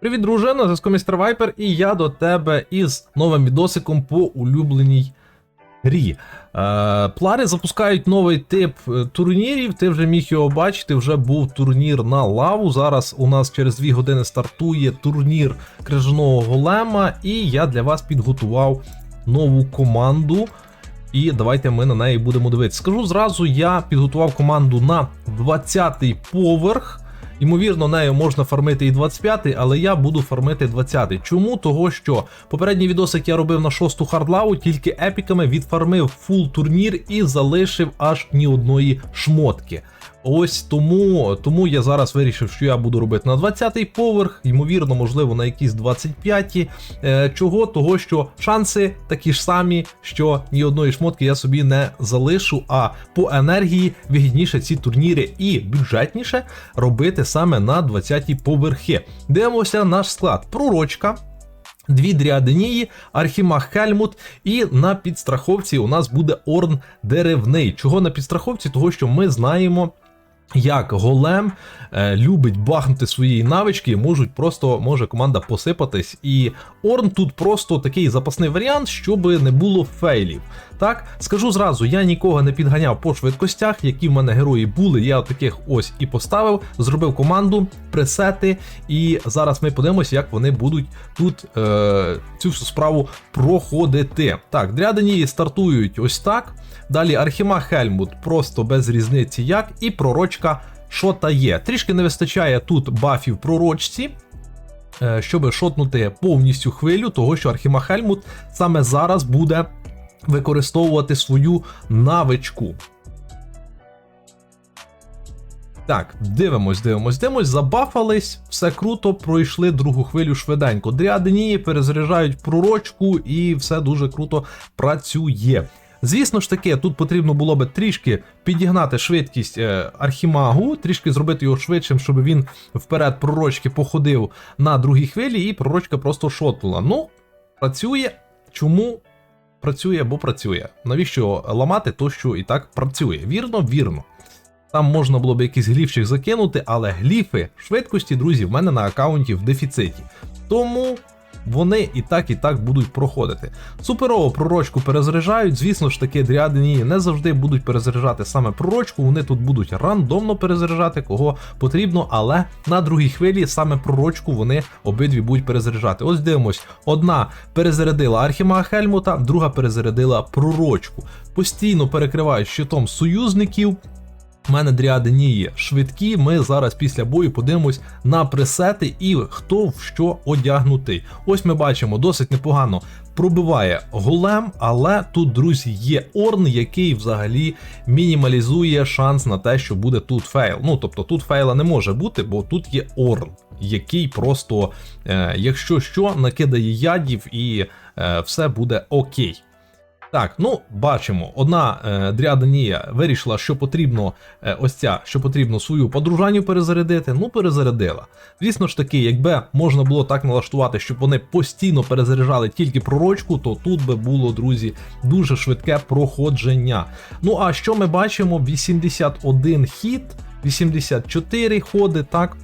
Привіт, друже, на зв'язку містер Вайпер, і я до тебе із новим відосиком по улюбленій грі. Е, Плари запускають новий тип е, турнірів. Ти вже міг його бачити. Вже був турнір на лаву. Зараз у нас через 2 години стартує турнір крижаного голема, і я для вас підготував нову команду. І давайте ми на неї будемо дивитися. Скажу зразу, я підготував команду на 20-й поверх. Ймовірно, нею можна фармити і 25-й, але я буду фармити 20-й. Чому? Того, що попередній відосик я робив на 6-ту хардлаву, тільки епіками відфармив фул турнір і залишив аж ні одної шмотки. Ось тому, тому я зараз вирішив, що я буду робити на 20-й поверх, ймовірно, можливо, на якісь 25-ті. Е, чого? Того, що шанси такі ж самі, що ні одної шмотки я собі не залишу, а по енергії вигідніше ці турніри і бюджетніше робити саме на 20-ті поверхи. Дивимося наш склад. Пророчка. Дві дріаденії, Архімах Хельмут, і на підстраховці у нас буде Орн Деревний. Чого на підстраховці? Того, що ми знаємо. Як голем е, любить бахнути свої навички, можуть просто може команда посипатись. І Орн тут просто такий запасний варіант, щоб не було фейлів. Так, скажу зразу, я нікого не підганяв по швидкостях, які в мене герої були. Я таких ось і поставив, зробив команду, пресети, і зараз ми подивимося, як вони будуть тут е, цю всю справу проходити. Так, дрядені стартують ось так. Далі Архімаг Хельмут просто без різниці як, і пророчка шота є. Трішки не вистачає тут бафів пророчці. е, Щоб шотнути повністю хвилю, того що Архімаг Хельмут саме зараз буде використовувати свою навичку. Так, дивимось, дивимось, дивимось, забафались, все круто, пройшли другу хвилю швиденько. Дріаденії перезаряджають пророчку і все дуже круто працює. Звісно ж таки, тут потрібно було би трішки підігнати швидкість е, архімагу, трішки зробити його швидшим, щоб він вперед пророчки походив на другій хвилі, і пророчка просто шотнула. Ну, працює. Чому працює, бо працює. Навіщо ламати то, що і так працює? Вірно, вірно. Там можна було б якийсь гліфчик закинути, але гліфи швидкості, друзі, в мене на аккаунті в дефіциті. Тому вони і так і так будуть проходити. Суперово пророчку перезаряджають. Звісно ж таки, дріадені не завжди будуть перезаряджати саме пророчку. Вони тут будуть рандомно перезаряджати, кого потрібно, але на другій хвилі саме пророчку вони обидві будуть перезаряджати. Ось дивимось: одна перезарядила Архімага Хельмута, друга перезарядила пророчку. Постійно перекривають щитом союзників. У мене дріаденії швидкі. Ми зараз після бою подивимось на пресети і хто в що одягнутий. Ось ми бачимо досить непогано пробиває голем, але тут, друзі, є Орн, який взагалі мінімалізує шанс на те, що буде тут фейл. Ну тобто тут фейла не може бути, бо тут є Орн, який просто, е, якщо що, накидає ядів і е, все буде окей. Так, ну бачимо, одна е, дряданія вирішила, що потрібно е, ось ця, що потрібно свою подружанню перезарядити. Ну, перезарядила. Звісно ж таки, якби можна було так налаштувати, щоб вони постійно перезаряджали тільки пророчку, то тут би було, друзі, дуже швидке проходження. Ну а що ми бачимо? 81 хід, 84 ходи, так.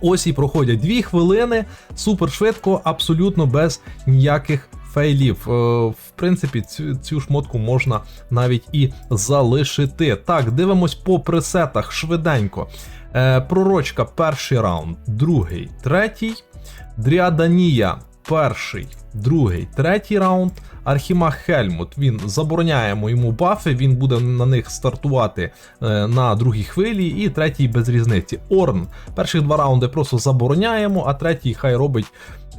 Ось і проходять 2 хвилини, супер швидко, абсолютно без ніяких фейлів. Е, В принципі, цю, цю шмотку можна навіть і залишити. Так, дивимось по пресетах швиденько. Е, Пророчка перший раунд, другий, третій. Дріаданія перший, другий, третій раунд. Архімаг Хельмут він забороняємо йому бафи, він буде на них стартувати е, на другій хвилі, і третій без різниці. Орн. Перших два раунди просто забороняємо, а третій хай робить,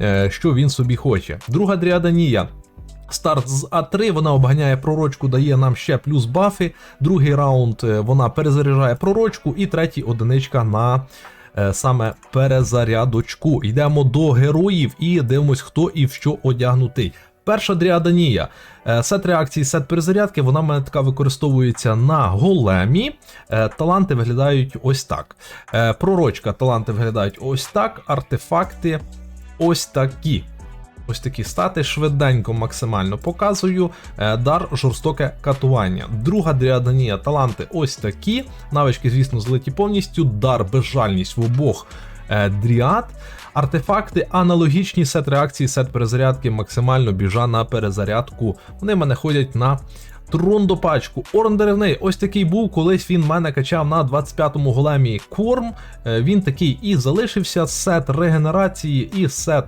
е, що він собі хоче. Друга дріаданія. Старт з А3, вона обганяє пророчку, дає нам ще плюс бафи. Другий раунд е, вона перезаряджає пророчку, і третій одиничка на саме перезарядочку. Йдемо до героїв і дивимось, хто і в що одягнутий. Перша дріаданія. Е, Сет реакції, сет перезарядки, вона в мене така використовується на големі. Е, Таланти виглядають ось так. Е, Пророчка, таланти виглядають ось так, артефакти ось такі. Ось такі стати швиденько максимально показую. Е, Дар жорстоке катування. Друга дріаданія таланти ось такі. Навички, звісно, злиті повністю. Дар безжальність в обох е, дріад. Артефакти аналогічні сет реакції, сет перезарядки, максимально біжа на перезарядку. Вони мене ходять на Трундопачку. Орн деревний, ось такий був. Колись він мене качав на 25-му големі корм. Е, Він такий і залишився. Сет регенерації і сет.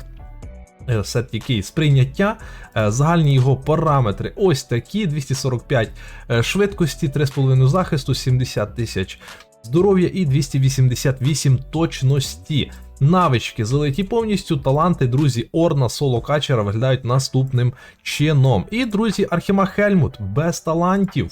Е, Сет який сприйняття, Е, загальні його параметри ось такі: 245 е, швидкості, 3,5 захисту, 70 тисяч здоров'я і 288 точності. Навички залиті повністю. Таланти, друзі, Орна соло качера виглядають наступним чином. І, друзі, Архімаг Хельмут без талантів.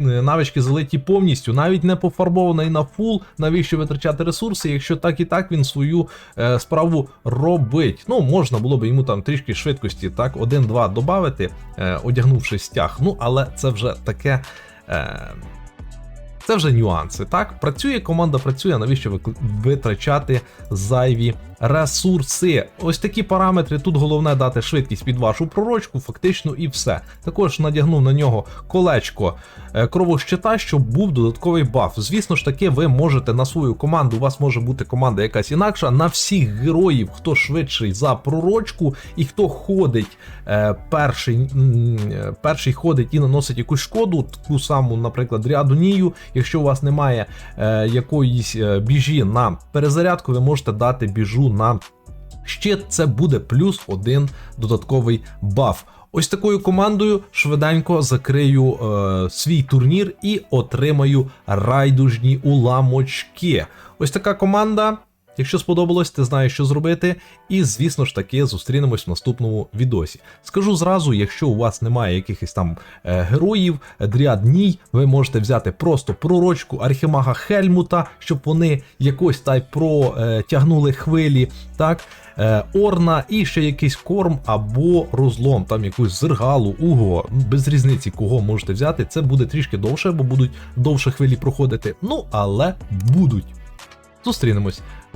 Е, Навички залиті повністю, навіть не пофарбований на фул, навіщо витрачати ресурси, якщо так і так він свою е, справу робить. Ну, можна було б йому там трішки швидкості, так, 1-2 додати, е, одягнувши стяг. Ну, але це вже таке. Е, це вже нюанси. Так, працює, команда працює, навіщо витрачати зайві ресурси? Ось такі параметри. Тут головне дати швидкість під вашу пророчку, фактично і все. Також надягнув на нього колечко е, кровощита, щоб був додатковий баф. Звісно ж таки, ви можете на свою команду, у вас може бути команда якась інакша. На всіх героїв, хто швидший за пророчку, і хто ходить е, перший, е, перший ходить і наносить якусь шкоду, таку саму, наприклад, рядунію. Якщо у вас немає якоїсь біжі на перезарядку, ви можете дати біжу на щит. Це буде плюс один додатковий баф. Ось такою командою швиденько закрию е, свій турнір і отримаю райдужні уламочки. Ось така команда. Якщо сподобалось, ти знаєш, що зробити. І, звісно ж таки, зустрінемось в наступному відосі. Скажу зразу, якщо у вас немає якихось там е, героїв, ній, ви можете взяти просто пророчку архімага Хельмута, щоб вони якось та й протягнули хвилі, так. Е, Орна і ще якийсь корм або розлом, там якусь зергалу, уго, ну, без різниці, кого можете взяти. Це буде трішки довше, бо будуть довше хвилі проходити. Ну, але будуть. Зустрінемось